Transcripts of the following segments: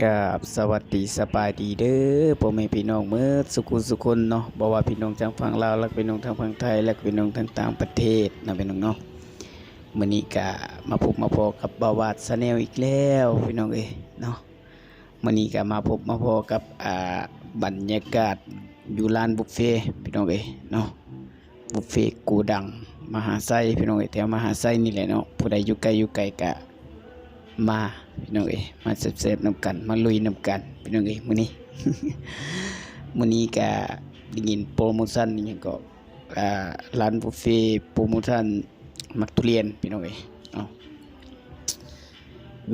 กับสวัสดีสบายดีเด้อพ่อแม่พี่น้องเมื่อสุขุสุคนเนาะบ่ว่าพี่น้องทางฝั่งลาวและพี่น้องทางฝั่งไทย และพี่น้องทางต่างประเทศนะพี่น้องเนาะมื้อนี้ก็มาพบมาพอกับบาวาดซาแนลอีกแล้วพี่น้องเอ้ยเนาะมื้อนี้ก็มาพบมาพอกับอ่าบรรยากาศอยู่ร้านบุฟเฟ่พี่น้องเอ้ยเนาะบุฟเฟ่กูดังมหาไซพี่น้องเอ้ยแถวมหาไซนี่แหละเนาะผู้ใดอยู่ไกลอยู่ไกลก็มา พี่น้องเอ้ยมาเซฟๆนำกัน มาลุยนำกันพี่น้องเอ้ยมื้อนี้มื้อนี้ก็ได้ยินโปรโมชั่นอหยังก็อ่าร้านบุฟเฟ่โปรโมชั่นมักทุเรียนพี่น้องเอ้ยเนา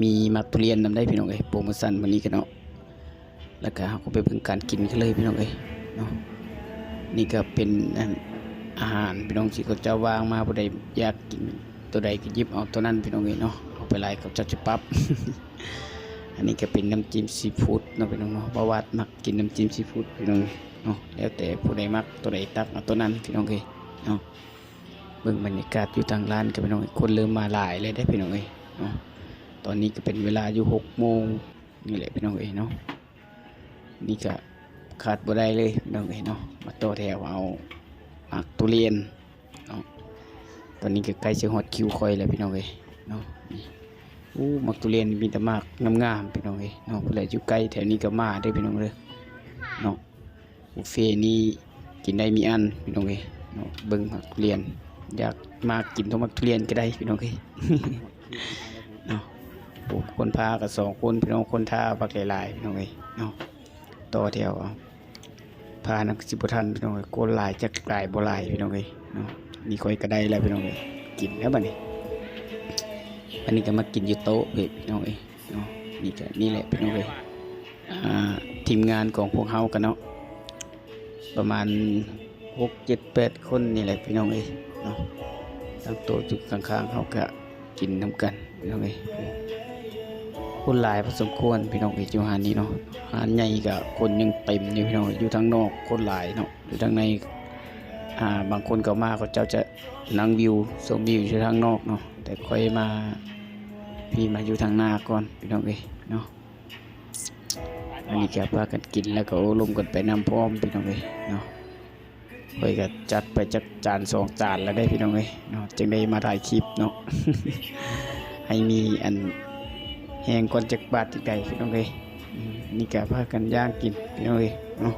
มีมักทุเรียนนำได้พี่น้องเอ้ยโปรโมชั่นมื้อนี้ก็เนาะแล้วก็เฮาก็ไปเบิ่งการกินกันเลยพี่น้องเอ้ยเนาะนี่ก็เป็นอันอาหารพี่น้องที่เขาจะวางมาผู้ใดอยากกินตัวใดก็หยิบเอาตัวนั้นพี่น้องเอ้ยเนาะ ไปไล่กับเจ้าจะปั๊บอันนี้ก็เป็นน้ำจิ้มซีฟู้ดเนาะพี่น้องเนาะประวัติมักกินน้ำจิ้มซีฟู้ดพี่น้องเนาะแล้วแต่ผู้ใดมักตัวใดตักเอาตัวนั้นพี่น้องเอ้ยเนาะเบิ่งบรรยากาศอยู่ทางร้านก็พี่น้องเอ้ยคนเริ่มมาหลายเลยได้พี่น้องเอ้ยเนาะตอนนี้ก็เป็นเวลาอยู่หกโมงนี่แหละพี่น้องเอ้ยเนาะนี่ก็ขาดบ่ได้เลยพี่น้องเอ้ยเนาะมาต่อแถวเอาหมักทุเรียนเนาะตอนนี้ก็ใกล้จะฮอดคิวคอยแล้วพี่น้องเอ้ยเนาะ อู้มักทุเรียนมีแต่มากงามๆพี่น้องเอ้ยเนาะผู้ใดอยู่ใกล้แถวนี้ก็มาได้พี่น้องเด้อเนาะบุฟเฟ่นี้กินได้มีอันพี่น้องเอ้ยเนาะเบิ่งมักทุเรียน อยากมากินทั้งมักทุเรียนก็ได้พี่น้องเอ้ยเนาะโอ้คนพากับสองคนพี่น้องคนท่าบักหลายๆพี่น้องเอ้ยเนาะต่อแถวเอาพานักสิบทันพี่น้องเอ้ยโกนลายจักลายบลายพี่น้องเอ้ยเนาะนี่คอยก็ได้แล้วพี่น้องเอ้ยกินแล้วบัดนี้ อันนี้ก็มากินอยู่โต๊ะเว้ยพี่น้องเอ้ยเนาะนี่ก็นี่แหละพี่น้องเอ้ยอ่าทีมงานของพวกเฮากันเนาะประมาณหกเจ็ดแปดคนนี่แหละพี่น้องเอ้ยเนาะทั้งโต๊ะจุดข้างๆเฮาก็กินน้ำกันพี่น้องเอ้ยคนหลายพอสมควรพี่น้องเอ้ยอยู่หาดนี้เนาะหาดใหญ่ก็คนยังเต็มอยู่พี่น้องเอ้ยอยู่ทางนอกคนหลายเนาะอยู่ทางในอ่าบางคนก็มาก็เจ้าจะนั่งวิวชมวิวอยู่ทางนอกเนาะแต่ค่อยมา พี่มาอยู่ทางหน้าก่อนพี่น้องเอ้ยเนาะอันนี้แกพากันกินแล้วก็โอ้ลมกันไปน้ำพร้อมพี่น้องเอ้ยเนาะค่อยก็จัดไปจักจานสองจานแล้วได้พี่น้องเอ้ยเนาะจึงได้มาถ่ายคลิปเนาะให้มีอันแหงก่อนจักบาทจักใดพี่น้องเอ้ยอืมนี่แกพากันย่างกินพี่น้องเอ้ยเนาะ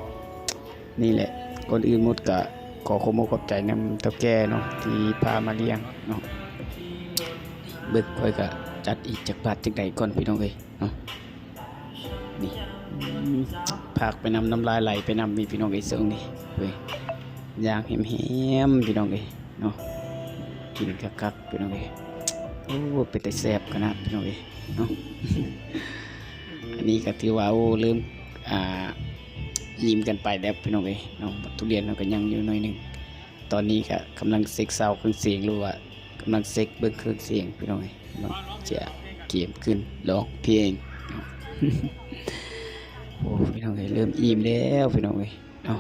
นี่แหละคนอื่นหมดก็ขอขอบคุณขอบใจนำเท่าแก่เนาะที่พามาเลี้ยงเนาะ เบิกค่อยก็จัดอีกจากบาทจากใดก่อนพี่น้องเอ้ยเนาะนี่อืมพากไปนำน้ำลายไหลไปนำมีพี่น้องเอ้ยเซิงนี่เว้ยยางแหมๆพี่น้องเอ้ยเนาะกินคักๆพี่น้องเอ้ยโอ้เป็นแต่แซ่บขนาดพี่น้องเอ้ยเนาะอันนี้ก็ถือว่าโอ้เริ่มอ่ายิ้มกันไปแล้วพี่น้องเอ้ยเนาะทุเรียนเราก็ยังอยู่หน่อยหนึงตอนนี้ก็กำลังเซ็กเซาเครื่องเสียงรู้ว่า กำลังเซ็กเบิ้งเครื่องเสียงพี่น้องเอ้ยเนาะจะเกมขึ้นร้องเพลงโอ้พี่น้องเอ้ยเริ่มอิ่มแล้วพี่น้องเอ้ยเอา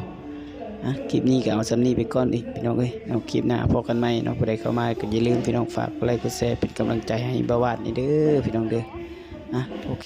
อะคลิปนี้ก็เอาสำนี้ไปก่อนอีกพี่น้องเอ้ยเอาคลิปหน้าพอกันไหม่เนาะผู้ใดเข้ามาก็อย่าลืมพี่น้องฝากไลค์กดแชร์เป็นกำลังใจให้บาวาดนี่เด้อพี่น้องเด้ออะโอเค